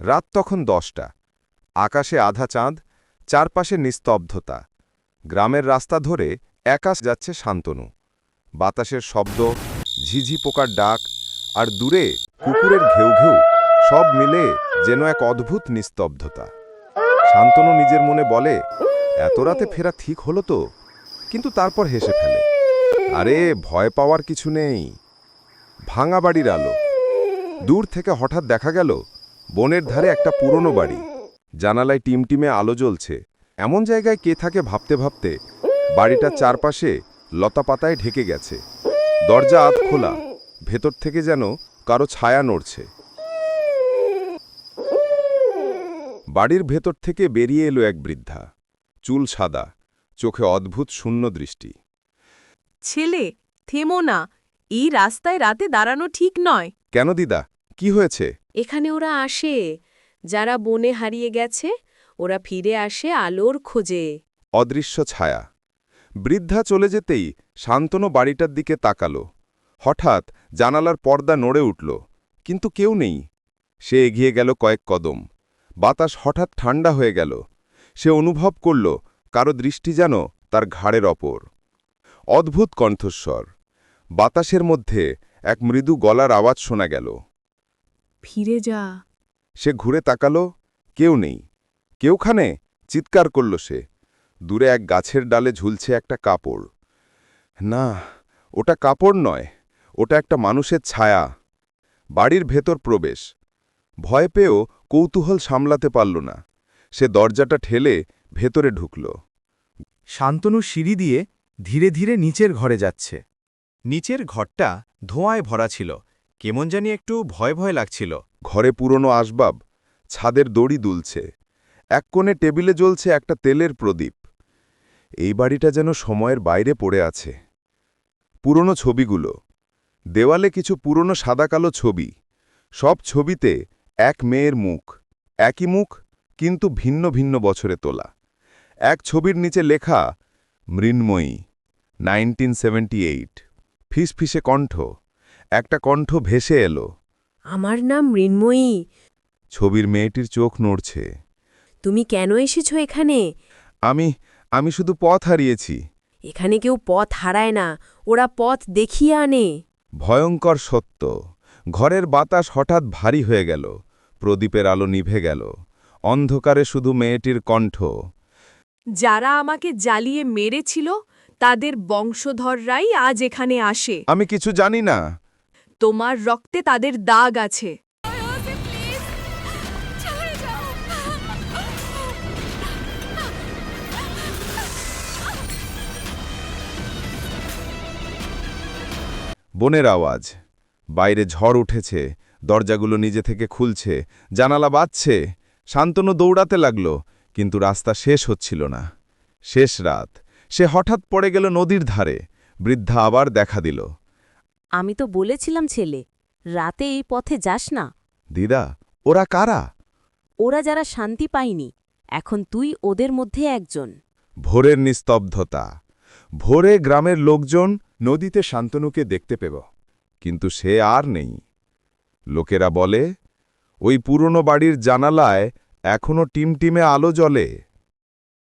রাত তখন দশটা। আকাশে আধা চাঁদ, চারপাশে নিস্তব্ধতা। গ্রামের রাস্তা ধরে একাশ যাচ্ছে শান্তনু। বাতাসের শব্দ, ঝিঝি পোকার ডাক, আর দূরে কুকুরের ঘেউ ঘেউ, সব মিলে যেন এক অদ্ভুত নিস্তব্ধতা। শান্তনু নিজের মনে বলে, এত রাতে ফেরা ঠিক হলো তো? কিন্তু তারপর হেসে ফেলে, আরে, ভয় পাওয়ার কিছু নেই। ভাঙা বাড়ির আলো। দূর থেকে হঠাৎ দেখা গেল বনের ধারে একটা পুরনো বাড়ি। জানালায় টিমটিমে আলো জ্বলছে। এমন জায়গায় কে থাকে ভাবতে ভাবতে বাড়িটার চারপাশে লতাপাতায় ঢেকে গেছে। দরজা আধ খোলা। ভেতর থেকে যেন কারও ছায়া নড়ছে। বাড়ির ভেতর থেকে বেরিয়ে এলো এক বৃদ্ধা। চুল সাদা চোখে অদ্ভুত শূন্য দৃষ্টি। ছেলে থেমো না। এই রাস্তায় রাতে দাঁড়ানো ঠিক নয়। কেন দিদা? কি হয়েছে? এখানে ওরা আসে। যারা বনে হারিয়ে গেছে, ওরা ফিরে আসে আলোর খোঁজে। অদৃশ্য ছায়া। বৃদ্ধা চলে যেতেই শান্তনু বাড়িটার দিকে তাকালো। হঠাৎ জানালার পর্দা নড়ে উঠল, কিন্তু কেউ নেই। সে এগিয়ে গেল কয়েক কদম। বাতাস হঠাৎ ঠান্ডা হয়ে গেল। সে অনুভব করল, কারও দৃষ্টি যেন তার ঘাড়ের অপর অদ্ভুত কণ্ঠস্বর। বাতাসের মধ্যে এক মৃদু গলার আওয়াজ শোনা গেল। ফিরে যা। সে ঘুরে তাকালো কেউ নেই। কেউখানে? চিৎকার করল সে। দূরে এক গাছের ডালে ঝুলছে একটা কাপড়। না ওটা কাপড় নয় ওটা একটা মানুষের ছায়া। বাড়ির ভেতর প্রবেশ। ভয় পেয়েও কৌতূহল সামলাতে পারল না। সে দরজাটা ঠেলে ভেতরে ঢুকল। শান্তনু সিঁড়ি দিয়ে ধীরে ধীরে নিচের ঘরে যাচ্ছে। নিচের ঘরটা ধোঁয়ায় ভরা ছিল। কেমন জানি একটু ভয় ভয় লাগছিল। ঘরে পুরনো আসবাব, ছাদের দড়ি দুলছে, এক কোণে টেবিলে জ্বলছে একটা তেলের প্রদীপ। এই বাড়িটা যেন সময়ের বাইরে পড়ে আছে। পুরনো ছবিগুলো, দেওয়ালে কিছু পুরনো সাদাকালো ছবি, সব ছবিতে এক মেয়ের মুখ, একই মুখ, কিন্তু ভিন্ন ভিন্ন বছরে তোলা। এক ছবির নিচে লেখা, মৃন্ময়ী, নাইনটিন সেভেন্টি এইট, ফিসফিসে কণ্ঠ। একটা কণ্ঠ ভেসে এলো। আমার নাম মৃন্ময়ী। ছবির মেয়েটির চোখ নড়ছে। তুমি কেন এসেছ এখানে? আমি আমি শুধু পথ হারিয়েছি। এখানে কেউ পথ হারায় না ওরা পথ দেখিয়ে আনে। ভয়ঙ্কর সত্য। ঘরের বাতাস হঠাৎ ভারী হয়ে গেল। প্রদীপের আলো নিভে গেল। অন্ধকারে শুধু মেয়েটির কণ্ঠ। যারা আমাকে জ্বালিয়ে মেরেছিল তাদের বংশধররাই আজ এখানে আসে। আমি কিছু জানি না। তোমার রক্তে তাদের দাগ আছে। বনের আওয়াজ। বাইরে ঝড় উঠেছে দরজাগুলো নিজে থেকে খুলছে জানালা বাজছে শান্তনু দৌড়াতে লাগল কিন্তু রাস্তা শেষ হচ্ছিল না। শেষ রাত। সে হঠাৎ পড়ে গেল নদীর ধারে বৃদ্ধা আবার দেখা দিল। আমি তো বলেছিলাম ছেলে রাতে এই পথে যাস না। দিদা ওরা কারা? ওরা যারা শান্তি পায়নি এখন তুই ওদের মধ্যে একজন। ভোরের নিস্তব্ধতা। ভোরে গ্রামের লোকজন নদীতে শান্তনুকে দেখতে পেব কিন্তু সে আর নেই। লোকেরা বলে ওই পুরনো বাড়ির জানালায় এখনও টিমটিমে আলো জ্বলে।